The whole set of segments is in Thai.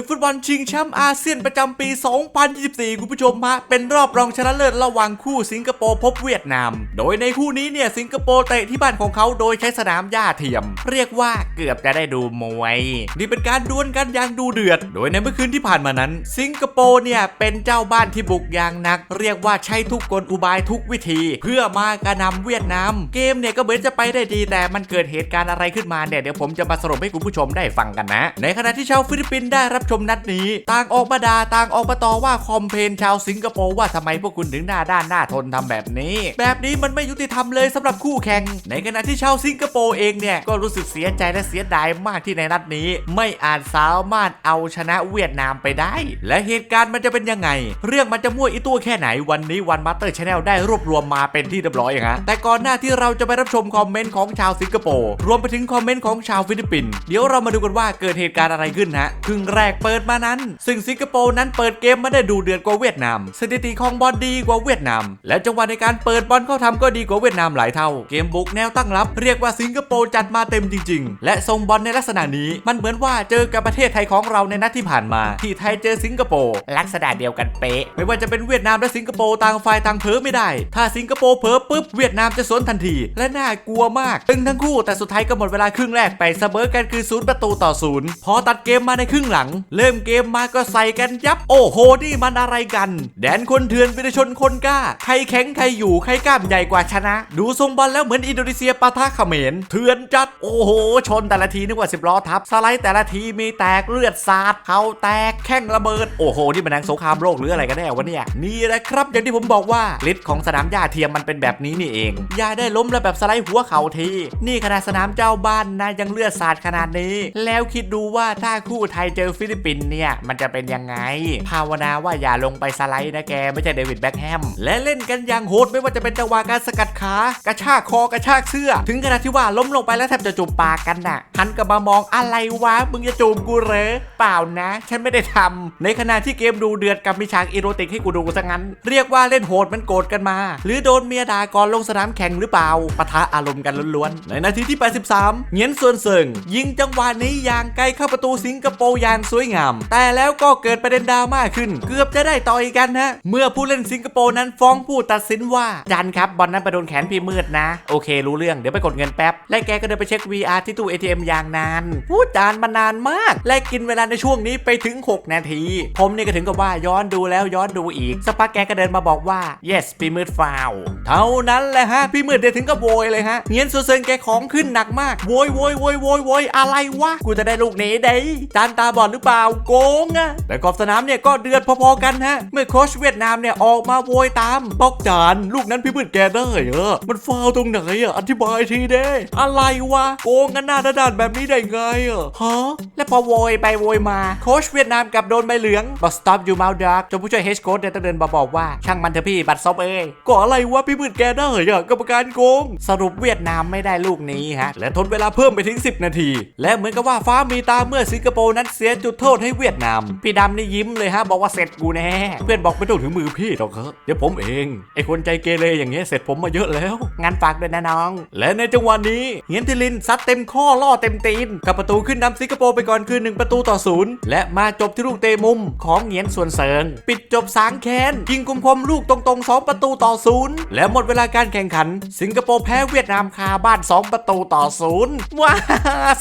ศึกฟุตบอลชิงแชมป์อาเซียนประจำปี 2024 คุณผู้ชมฮะ เป็นรอบรองชนะเลิศระหว่างคู่สิงคโปร์พบเวียดนาม โดยในคู่นี้เนี่ยสิงคโปร์เตะที่บ้านของเขาโดยใช้สนามหญ้าเทียม เรียกว่าเกือบจะได้ดูมวย นี่เป็นการดวลกันอย่างดูเดือด โดยในเมื่อคืนที่ผ่านมานั้น สิงคโปร์เนี่ยเป็นเจ้าบ้านที่บุกอย่างหนัก เรียกว่าใช้ทุกกลอุบายทุกวิธี เพื่อมากระนำเวียดนาม เกมเนี่ยก็เหมือนจะไปได้ดีแต่มันเกิดเหตุการณ์อะไรขึ้นมาเนี่ยเดี๋ยวผมจะมาสรุปให้คุณผู้ชมได้ฟังกันนะ ในขณะที่ชาวฟิลิปปินส์ได้รับชมนัดนี้ ต่างออกมาด่าต่างออกมาต่อว่าคอมเพนชาวสิงคโปร์ว่าทำไมพวกคุณถึงหน้าด้านหน้าทนทำแบบนี้ แบบนี้มันไม่ยุติธรรมเลยสำหรับคู่แข่ง ในขณะที่ชาวสิงคโปร์เองเนี่ยก็รู้สึกเสียใจและเสียดายมากที่ในนัดนี้ ไม่อาจสามารถเอาชนะเวียดนามไปได้ และเหตุการณ์มันจะเป็นยังไง เรื่องมันจะมั่วอีตัวแค่ไหนวันนี้วันมาสเตอร์ชาแนลได้รวบรวมมาเป็นที่เรียบร้อยอย่างฮะแต่ก่อนหน้าที่เราจะไปรับชมคอมเมนต์ของชาวสิงคโปร์รวมไปถึงคอมเมนต์ของชาวฟิลิปปินส์เดี๋ยวเรามาดูกันว่าเกิดเหตุการณ์อะไรขึ้นฮะครึ่งแรกเปิดมานั้น ซึ่งสิงคโปร์นั้นเปิดเกมมาได้ดูเดือดกว่าเวียดนาม สถิติของบอลดีกว่าเวียดนาม และจังหวะในการเปิดบอลเข้าทำก็ดีกว่าเวียดนามหลายเท่า เกมบุกแนวตั้งรับ เรียกว่าสิงคโปร์จัดมาเต็มจริง ๆ และทรงบอลในลักษณะนี้ มันเหมือนว่าเจอกับประเทศไทยของเราในนัดที่ผ่านมา ที่ไทยเจอสิงคโปร์ลักษณะเดียวกันเป๊ะ ไม่ว่าจะเป็นเวียดนามและสิงคโปร์ต่างฝ่ายต่างเผลอไม่ได้ ถ้าสิงคโปร์เผลอปุ๊บเวียดนามจะสวนทันที และน่ากลัวมากตึงทั้งคู่แต่สุดท้ายก็หมดเวลาครึ่งแรกไปเสมอกันคือศูนย์ประตูต่อศูนย์พอตัดเกมมาในครึ่งหลังเริ่มเกมมาก็ใส่กันยับ โอ้โห นี่มันอะไรกัน แดนคนเถื่อนวิรชนคนกล้า ใครแข็งใครอยู่ใครกล้ามใหญ่กว่าชนะ ดูทรงบอลแล้วเหมือนอินโดนีเซียปะทะเขมรเถื่อนจัด โอ้โห ชนแต่ละทีนึกว่าสิบล้อทับ สไลด์แต่ละทีมีแตกเลือดสาดเขาแตกแข้งระเบิด โอ้โห นี่มันนังสงครามโลกหรืออะไรกันแน่วะเนี่ย นี่แหละครับ อย่างที่ผมบอกว่าฤทธิ์ของสนามหญ้าเทียมมันเป็นแบบนี้นี่เองอย่าได้ล้มแล้วแบบสไลด์หัวเข่าที นี่ขนาดสนามเจ้าบ้านนะยังเลือดสาดขนาดนี้ แล้วคิดดูว่าถ้าคู่ไทยเจอฟิลิปปินส์เนี่ยมันจะเป็นยังไง ภาวนาว่าอย่าลงไปสไลด์นะแกไม่ใช่เดวิดแบ็คแฮมและเล่นกันอย่างโหดไม่ว่าจะเป็นจังหวะการสกัดขากระชากคอกระชากเสื้อ ถึงขนาดที่ว่าล้มลงไปแล้วแทบจะจูบปากกันน่ะหันกลับมามองอะไรวะมึงจะจูบกูเหรอเปล่านะ ฉันไม่ได้ทำในขณะที่เกมดูเดือดกับมีฉากอีโรติกให้กูดูซะงั้น เรียกว่าเล่นโหดมันโกรธกันมา หรือโดนเมียด่าก่อนลงสนามแข่งหรือเปล่าปะทะอารมณ์กันล้วนๆในนาทีที่ 83เหงียนส่วนเสิงยิงจังหวะนี้อย่างไกลเข้าประตูสิงคโปร์อย่างสวยงาม แต่แล้วก็เกิดประเด็นดราม่าขึ้น เกือบจะได้ต่อยกันฮะ เมื่อผู้เล่นสิงคโปร์นั้นฟ้องผู้ตัดสินว่าจันครับบอลนั้นไปโดนแขนพี่มืดนะ โอเค รู้เรื่องเดี๋ยวไปกดเงินแป๊บ และแกก็เดินไปเช็ค VR ที่ตู้ ATM อย่างนานพูดจานมานานมาก และกินเวลาในช่วงนี้ไปถึง 6 นาที ผมนี่ก็ถึงกับว่าย้อนดูแล้วย้อนดูอีกสักพักแกก็เดินมาบอกว่า yes พี่มืดฟาวเท่านั้นแหละฮะพี่มืดเดินถึงกับโวยเลยฮะเงียนโซเซนแกของขึ้นหนักมากโวยโวยโวยโวยโวยอะไรวะกูจะได้ลูกนี้ได้จานตาบอดหรือเปล่าโกงอะแต่ขอบสนามเนี่ยก็เดือดพอๆกันฮะ เมื่อโค้ชเวียดนามเนี่ยออกมาโวยตามบอกจาน ลูกนั้นพี่มืดแกได้เหรอมันฟาวตรงไหนอะอธิบายทีเด้ อะไรวะโกงกันหน้าด้านๆแบบนี้ได้ไงอะฮะและพอโวยไปโวยมาโค้ชเวียดนามกลับโดนใบเหลืองบอก stop you mouth dog จนผู้ช่วยเฮดโค้ชเนี่ยต้องเดินมาบอกว่าช่างมันเถอะพี่บัตรซบเอ้ยก็อะไรวะพี่มืดแกได้อะกรรมการโกง สรุปเวียดนามไม่ได้ลูกนี้ฮะ และทนเวลาเพิ่มไปถึง 10 นาที และเหมือนกับว่าฟ้ามีตาเมื่อสิงคโปร์นั้นเสียจุดโทษให้เวียดนาม พี่ดำนี่ยิ้มเลยฮะ บอกว่าเสร็จกูแน่ เพื่อนบอกไม่ต้องถึงมือพี่หรอกครับเดี๋ยวผมเอง ไอคนใจเกเรอย่างเงี้ยเสร็จผมมาเยอะแล้ว งานฝากด้วยนะน้อง และในจังหวะนี้เฮียนทิลินซัดเต็มข้อล่อเต็มตีนกับประตูขึ้นนำสิงคโปร์ไปก่อนคือ 1 ประตูต่อศูนย์และมาจบที่ลูกเตะมุมของเหงียนส่วนเซิงปิดจบสางแคนยิงคมๆลูกตรงๆ 2 ประตูต่อศูนย์และหมดเวลาการแข่งขัน สิงคโปร์แพ้เวียดนามคาบ้าน 2 ประตูต่อศูนย์ว้า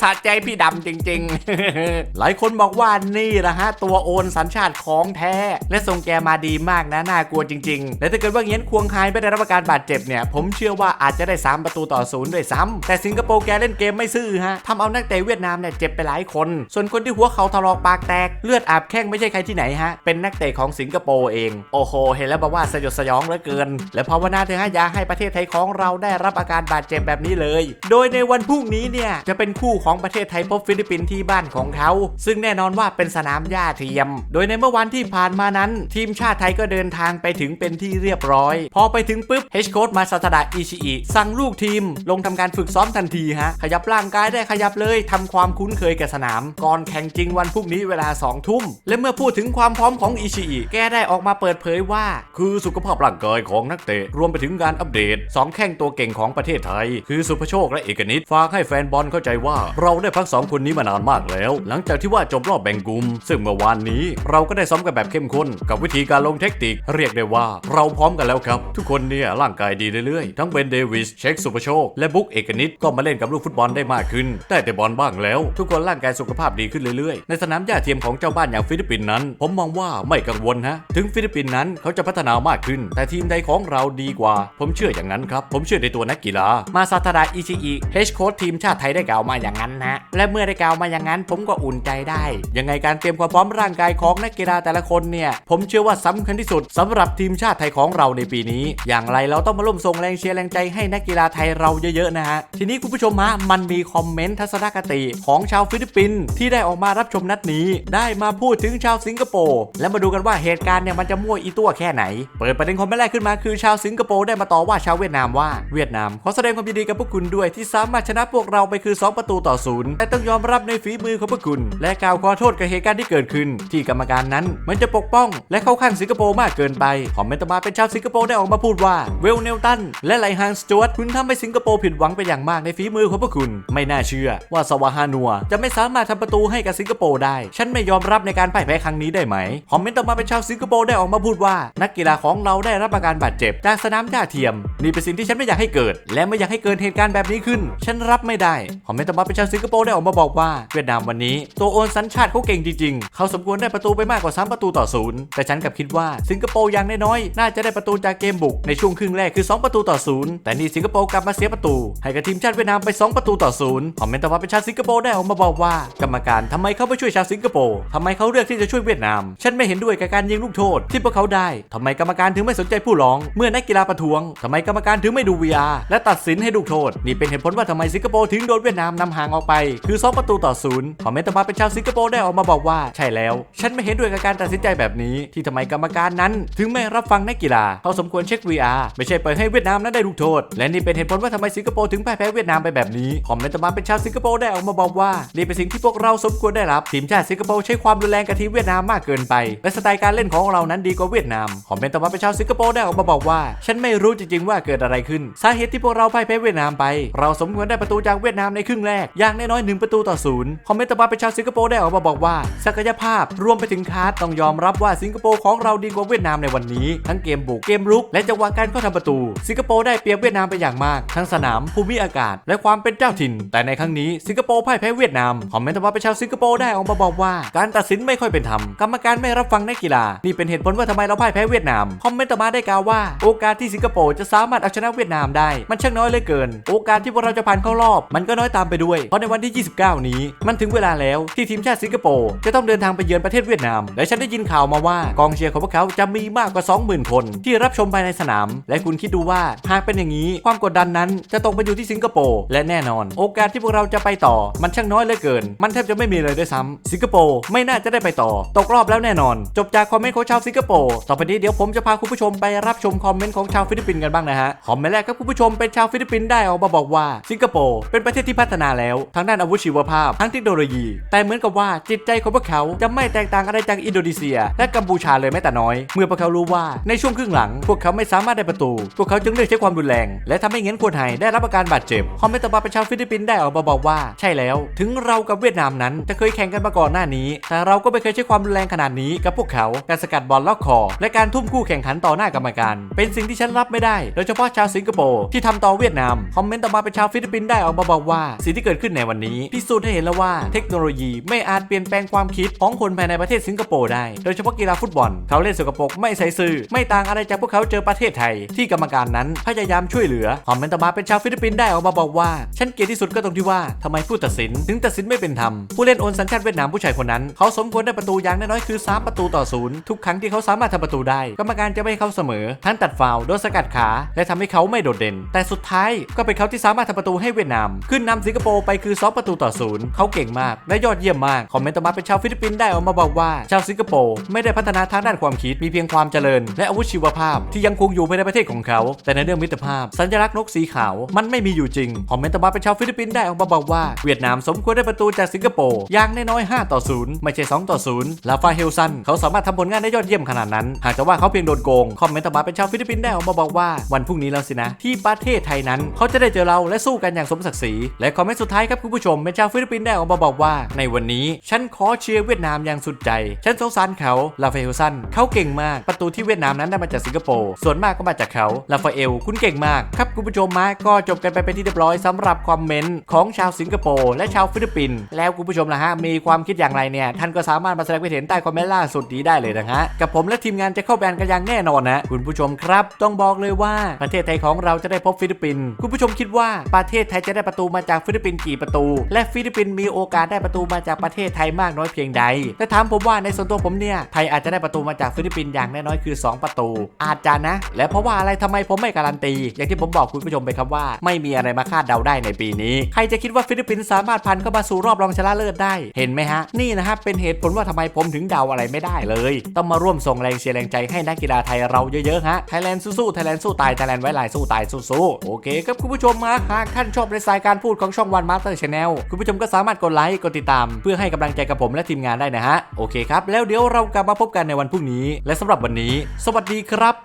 สะใจพี่ดำจริง ๆ หลายคนบอกว่านี่แหละฮะ ตัวโอนสัญชาติของแท้ และทรงแกมาดีมากนะน่ากลัวจริงๆ และถ้าเกิดว่าเงี้ยนควงคายไม่ได้รับอาการบาดเจ็บเนี่ย ผมเชื่อว่าอาจจะได้ 3 ประตูต่อศูนย์ด้วยซ้ำแต่สิงคโปร์แกเล่นเกมไม่ซื่อฮะทำเอานักเตะเวียดนามเนี่ยเจ็บไปหลายคน ส่วนคนที่หัวเขาถลอกปากแตกเลือดอาบแข้งไม่ใช่ใครที่ไหนฮะเป็นนักเตะของสิงคโปร์เองโอ้โหเห็นแล้วบอกว่าสยดสยองเหลือเกิน และภาวนาเถอะฮะอย่าให้ประเทศไทยของเราได้รับอาการบาดเจ็บแบบนี้เลย โดยในวันพรุ่งนี้เนี่ยจะเป็นคู่ของประเทศไทยพบฟิลิปปินส์ที่บ้านของเขา ซึ่งแน่นอนว่าเป็นสนามหญ้าเทียม โดยในเมื่อวันที่ผ่านมานั้น ทีมชาติไทยก็เดินทางไปถึงเป็นที่เรียบร้อย พอไปถึงปุ๊บเฮชโค้ดมาซาตาดะอิชิอิสั่งลูกทีม ลงทำการฝึกซ้อมทันทีฮะ ขยับร่างกายได้ขยับเลยทำความคุ้นเคยกับสนาม ก่อนแข่งจริงวันพรุ่งนี้เวลา2ทุ่ม และเมื่อพูดถึงความพร้อมของอิชิอิแกได้ออกมาเปิดเผยว่า คือสุขภาพร่างกายของนักเตะ รวมไปถึงการอัปเดต 2 แข้งตัวเก่งของประเทศไทย คือสุภโชคและเอกนิตฝากให้แฟนบอลเข้าใจว่า เราได้พักสองคนนี้มานานมากแล้ว หลังจากที่ว่าจบรอบบ่งบ่งกลุ่ม ซึ่งเมื่อวานนี้เราก็ได้ซ้อมกันแบบเข้มข้น กับวิธีการลงเทคนิคเรียกได้ว่าเราพร้อมกันแล้วครับ ทุกคนเนี่ยร่างกายดีเรื่อยๆ ทั้งเบนเดวิสเช็คสุปโชคและบุ๊กเอกนิตก็มาเล่นกับลูกฟุตบอลได้มากขึ้นได้แต่บอลบ้างแล้ว ทุกคนร่างกายสุขภาพดีขึ้นเรื่อยๆ ในสนามหญ้าเทียมของเจ้าบ้านอย่างฟิลิปปินส์นั้น ผมมองว่าไม่กังวลฮะถึงฟิลิปปินส์นั้นเขาจะพัฒนามากขึ้น แต่ทีมใดของเราดีกว่า ผมเชื่ออย่างนั้นครับผมเชื่อในตัวนักกีฬามาซาตาดาอิชิอิเฮชโค้ชทีมชาติไทยได้กล่าวมาอย่างนั้นนะและเมื่อได้กล่าวมาอย่างนั้น ผมก็อุ่นใจได้ยังไงการเตรียมความพร้อมร่างกายของนักกีฬาแต่ละคนเนี่ยผมเชื่อว่าสำคัญที่สุดสำหรับทีมชาติไทยของเราในปีนี้ อย่างไรเราต้องมาร่วมส่งแรงเชียร์แรงใจให้นักกีฬาไทยเราเยอะๆนะฮะทีนี้คุณผู้ชมฮะมันมีคอมเมนต์ทัศนคติของชาวฟิลิปปินส์ที่ได้ออกมารับชมนัดนี้ ได้มาพูดถึงชาวสิงคโปร์และมาดูกันว่าเหตุการณ์เนี่ยมันจะมั่วอีตัวแค่ไหน เปิดประเด็นคอมเมนต์แรกขึ้นมาคือชาวสิงคโปร์ได้มาต่อว่าชาวเวียดนามว่าเวียดนามขอแสดงความยินดีกับพวกคุณด้วยที่สามารถชนะพวกเราไปคือ 2 ประตูต่อศูนย์แต่ต้องยอมรับในฝีมือของพวกคุณ และกล่าวขอโทษกับเหตุการณ์ที่เกิดขึ้น ที่กรรมการนั้นมันจะปกป้อง และเข้าข้างสิงคโปร์มากเกินไปคอมเมนต์ต่อมาเป็นชาวสิงคโปร์ได้ออกมาพูดว่าเวลเนลตันและไลฮันสจวตคุณทำให้สิงคโปร์ผิดหวังไปอย่างมากในฝีมือของพวกคุณ ไม่น่าเชื่อว่าสวาฮานัว จะไม่สามารถทำประตูให้กับสิงคโปร์ได้ ฉันไม่ยอมรับในการพ่ายแพ้ครั้งนี้ได้ไหมคอมเมนต์ต่อมาเป็นชาวสิงคโปร์ได้ออกมาพูดว่า นักกีฬาของเราได้รับอาการบาดเจ็บจากสนามหญ้าเทียมนี่เป็นสิ่งที่ฉันไม่อยากให้เกิด และไม่อยากให้เกิดเหตุการณ์แบบนี้ขึ้น ฉันรับไม่ได้คอมเมนต์ต่อมาเป็นชาวสิงคโปร์ได้ออกมาบอกว่าเวียดนามวันนี้ ตัวโอนสัญชาติเขาเก่งจริงๆ เขาสมควรได้ประตูไปมากกว่า 3 ประตูต่อศูนย์แต่ฉันกลับคิดว่าสิงคโปร์อย่างน้อยๆน่าจะได้ประตูจากเกมบุกในช่วงครึ่งแรกคือ 2 ประตูต่อศูนย์แต่นี่สิงคโปร์กลับมาเสียประตู ให้กับทีมชาติเวียดนามไป 2 ประตูต่อศูนย์คอมเมนต์ต่อมาเป็นชาวสิงคโปร์ได้ออกมาบอกว่ากรรมการทำไมเขาไม่ช่วยชาวสิงคโปร์ทำไมเขาเลือกที่จะช่วยเวียดนาม ฉันไม่เห็นด้วยกับการยิงลูกโทษ ที่พวกเขาได้ทำไมกรรมการถึงไม่สนใจผู้ร้อง เมื่อนักกีฬาประท้วงทำไมกรรมการถึงไม่ดู VR และตัดสินให้ลูกโทษ นี่เป็นเหตุผลว่าทำไมสิงคโปร์ถึงโดนเวียดนามนำห่างออกไป คือ 2 ประตูต่อศูนย์คอมเมนต์ต่าเป็นชาวสิงคโปร์ได้ออกมาบอกว่าใช่แล้ว ฉันไม่เห็นด้วยกับการตัดสินใจแบบนี้ ที่ทำไมกรรมการนั้น ถึงไม่รับฟังนักกีฬาเขาสมควรเช็ค VR ไม่ใช่ปล่อยให้เวียดนามนั้นได้ลูกโทษ และนี่เป็นเหตุผลว่าทำไมสิงคโปร์ถึงพ่ายแพ้เวียดนามไปแบบนี้คอมเมนต์ต่อมาเป็นชาวสิงคโปร์ได้ออกมาบอกว่านี่เป็นสิ่งที่พวกเราสมควรได้รับทีมชาติสิงคโปร์ใช้ความรุนแรงกับทีมเวียดนามมากเกินไป และสไตล์การเล่นของเรานั้นดีกว่าเวียดนามคอมเมนต์ต่อมาเป็นชาวสิงคโปร์ได้ออกมาบอกว่า ฉันไม่รู้จริงๆว่าเกิดอะไรขึ้น สาเหตุที่พวกเราพ่ายแพ้เวียดนามไป เราสมควรได้ประตูจากเวียดนามในครึ่งแรกอย่างน้อยๆหนึ่งประตูต่อศูนย์คอมเมนต์มาเป็นชาวสิงคโปร์ได้ออกมาบอกว่าศักยภาพรวมไปถึงคาร์ดต้องยอมรับว่าสิงคโปร์ของเราดีกว่าเวียดนามในวันนี้ ทั้งเกมบุกเกมรุก และจังหวะการเข้าทำประตู สิงคโปร์ได้เปรียบเวียดนามไปอย่างมาก ทั้งสนามภูมิอากาศ และความเป็นเจ้าถิ่น แต่ในครั้งนี้สิงคโปร์พ่ายแพ้เวียดนามคอมเมนต์ต่อมาเป็นชาวสิงคโปร์ได้ออกมาบอกว่า การตัดสินไม่ค่อยเป็นธรรมกรรมการไม่รับฟังนักกีฬานี่เป็นเหตุผลว่าทำไมเราพ่ายแพ้เวียดนามคอมเมนต์ต่อมาได้กล่าวว่า โอกาสที่สิงคโปร์จะสามารถเอาชนะเวียดนามได้ มันช่างน้อยเหลือเกิน โอกาสที่พวกเราจะผ่านเข้ารอบ มันก็น้อยตามไปด้วยเพราะในวันที่ 29 นี้ มันถึงเวลาแล้วที่ทีมชาติสิงคโปร์จะต้องเดินทางไปเยือนประเทศเวียดนาม และฉันได้ยินข่าวมาว่ากองเชียร์ของพวกเขาจะมีมากกว่า 20,000 คน ที่รับชมภายในสนาม และคุณคิดดูว่าหากเป็นอย่างนี้ ความกดดันนั้นจะตกไปอยู่ที่สิงคโปร์และแน่นอน โอกาสที่พวกเราจะไปต่อ มันช่างน้อยเหลือเกิน มันแทบจะไม่มีเลยด้วยซ้ำสิงคโปร์ไม่น่าจะได้ไปต่อ ตกรอบแล้วแน่นอน จบจากคอมเมนต์ของชาวสิงคโปร์ต่อไปนี้เดี๋ยวผมจะพาคุณผู้ชมไปรับชมคอมเมนต์ของชาวฟิลิปปินส์กันบ้างนะฮะคอมเมนต์แรกครับคุณผู้ชมเป็นชาวฟิลิปปินส์ได้ออกมาบอกว่าสิงคโปร์เป็นประเทศที่พัฒนาแล้วทั้งด้านอาวุธชีวภาพทั้งเทคโนโลยี แต่เหมือนกับว่าจิตใจของพวกเขาจะไม่แตกต่างอะไรจากอินโดนีเซีย และกัมพูชาเลยแม้แต่น้อย เมื่อพวกเขารู้ว่าในช่วงครึ่งหลัง พวกเขาไม่สามารถได้ประตู พวกเขาจึงเลือกใช้ความรุนแรง และทำให้เงินคนไทยได้รับอาการบาดเจ็บคอมเมนต์ต่อมาเป็นชาวฟิลิปปินส์ได้ออกมาบอกว่า ใช่แล้ว ถึงเรากับเวียดนามนั้นจะเคยแข่งกันมาก่อนหน้านี้ แต่เราก็ไม่เคยใช้ความรุนแรงขนาดนี้กับพวกเขาการสกัดบอลล็อกคอ และการทุ่มคู่แข่งขันต่อหน้ากรรมการ เป็นสิ่งที่ฉันรับไม่ได้โดยเฉพาะชาวสิงคโปร์ที่ทำต่อเวียดนามคอมเมนต์ต่อมาเป็นชาวฟิลิปปินส์ได้ออกมาบอกว่าสิ่งที่เกิดขึ้นในวันนี้พิสูจน์ให้เห็นแล้วว่าเทคโนโลยีไม่อาจเปลี่ยนแปลงความคิดของคนภายในประเทศสิงคโปร์ได้ โดยเฉพาะกีฬาฟุตบอล เขาเล่นสกปรกไม่ใส่ซื่อ ไม่ต่างอะไรจากพวกเขาเจอประเทศไทย ที่กรรมการนั้นพยายามช่วยเหลือคอมเมนต์ต่อมาเป็นชาวฟิลิปปินส์ได้ออกมาบอกว่า ฉันเกลียดที่สุดก็ตรงที่ว่าทำไมผู้ตัดสิน ถึงตัดสินไม่เป็นธรรมผู้เล่นโอนสัญชาติเวียดนามผู้ชายคนนั้น เขาสมควรได้ประตูอย่างน้อยๆคือ 3 ประตูต่อศูนย์ทุกครั้งที่เขาสามารถทำประตูได้ กรรมการจะไม่ให้เขาเสมอทั้งตัดฟาวล์โดนสกัดขา และทำให้เขาไม่โดดเด่น แต่สุดท้ายก็เป็นเขาที่สามารถทำประตูให้เวียดนาม ขึ้นนำสิงคโปร์ไปคือ2ประตูต่อศูนย์เขาเก่งมากและยอดเยี่ยมมากคอมเมนต์ต่อมาเป็นชาวฟิลิปปินส์ได้ออกมาบอกว่าชาวสิงคโปร์ไม่ได้พัฒนาทางด้านความคิดมีเพียงความเจริญ และอาวุธชีวภาพที่ยังคงอยู่ภายในประเทศของเขา แต่ในเรื่องมิตรภาพ สัญลักษณ์นกสีขาว มันไม่มีอยู่จริงคอมเมนต์ต่อมาเป็นชาวฟิลิปปินส์ได้ออกมาบอกว่าเวียดนามสมควรได้ประตูจากสิงคโปร์อย่างน้อยๆ5ต่อ0ไม่ใช่ 2 ต่อ0ลาฟาเฮลซันเขาสามารถทำผลงานได้ยอดเยี่ยมขนาดนั้น หากแต่ว่าเขาเพียงโดนโกงคอมเมนต์ต่อมาเป็นชาวฟิลิปปินส์ได้ออกมาบอกว่าวันพรุ่งนี้แล้วสินะ ที่ประเทศไทยนั้น เขาจะได้เจอเราและสู้กันอย่างสมศักดิ์ศรีและคอมเมนต์สุดท้ายครับคุณผู้ชมเป็นชาวฟิลิปปินส์ได้ออกมาบอกว่า ในวันนี้ฉันขอเชียร์เวียดนามอย่างสุดใจ ฉันสงสารเขา ลาฟาเอลสัน เขาเก่งมาก ประตูที่เวียดนามนั้นได้มาจากสิงคโปร์ ส่วนมากก็มาจากเขา ลาฟาเอล คุณเก่งมาก ครับคุณผู้ชมมาก็จบกันไปเป็นที่เรียบร้อยสำหรับคอมเมนต์ของชาวสิงคโปร์และชาวฟิลิปปินส์แล้วคุณผู้ชมล่ะฮะ มีความคิดอย่างไรเนี่ย ท่านก็สามารถมาแสดงความเห็นใต้คอมเมนต์ล่าสุดนี้ได้เลยนะฮะ กับผมและทีมงานจะเข้าแบนกันอย่างแน่นอนนะคุณผู้ชมครับ ต้องบอกเลยว่าประเทศไทยของเราจะได้พบฟิลิปปินส์ คุณผู้ชมคิดว่าประเทศไทยจะได้ประตูมาจากฟิลิปปินส์กี่ประตู และฟิลิปปินส์มีโอกาสได้ประตูมาจากประเทศทยมากน้อยเพียงใด แต่ถามผมว่าในส่วนตัวผมเนี่ย ไทยอาจจะได้ประตูมาจากฟิลิปปินส์อย่างน้อยๆคือ 2 ประตู อาจจะนะ และเพราะว่าอะไรทำไมผมไม่การันตี อย่างที่ผมบอกคุณผู้ชมไปครับว่า ไม่มีอะไรมาคาดเดาได้ในปีนี้ ใครจะคิดว่าฟิลิปปินส์สามารถพันเข้ามาสู่รอบรองชนะเลิศได้ เห็นไหมฮะ นี่นะฮะเป็นเหตุผลว่าทำไมผมถึงเดาอะไรไม่ได้เลย ต้องมาร่วมส่งแรงเชียร์แรงใจให้นักกีฬาไทยเราเยอะๆฮะ ไทยแลนด์สู้ๆ ไทยแลนด์สู้ตาย ไทยแลนด์ไว้ลายสู้ตายสู้ๆ โอเคครับคุณผู้ชมมาหากท่านชอบในสายการพูดของช่องวันมาสเตอร์ชาแนลคุณผู้ชมก็สามารถกดไลค์ กดติดตาม เพื่อให้กำลังใจกับผมและทีมงานได้นะฮะ โอเคครับ แล้วเดี๋ยวเรากลับมาพบกันในวันพรุ่งนี้ และสำหรับวันนี้ สวัสดีครับ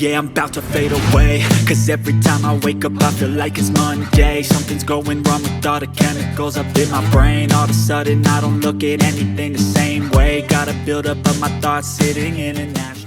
Yeah, I'm about to fade away Cause every time I wake up I feel like it's Monday Something's going wrong with all the chemicals up in my brain All of a sudden I don't look at anything the same way Gotta build up of my thoughts sitting in an ashtray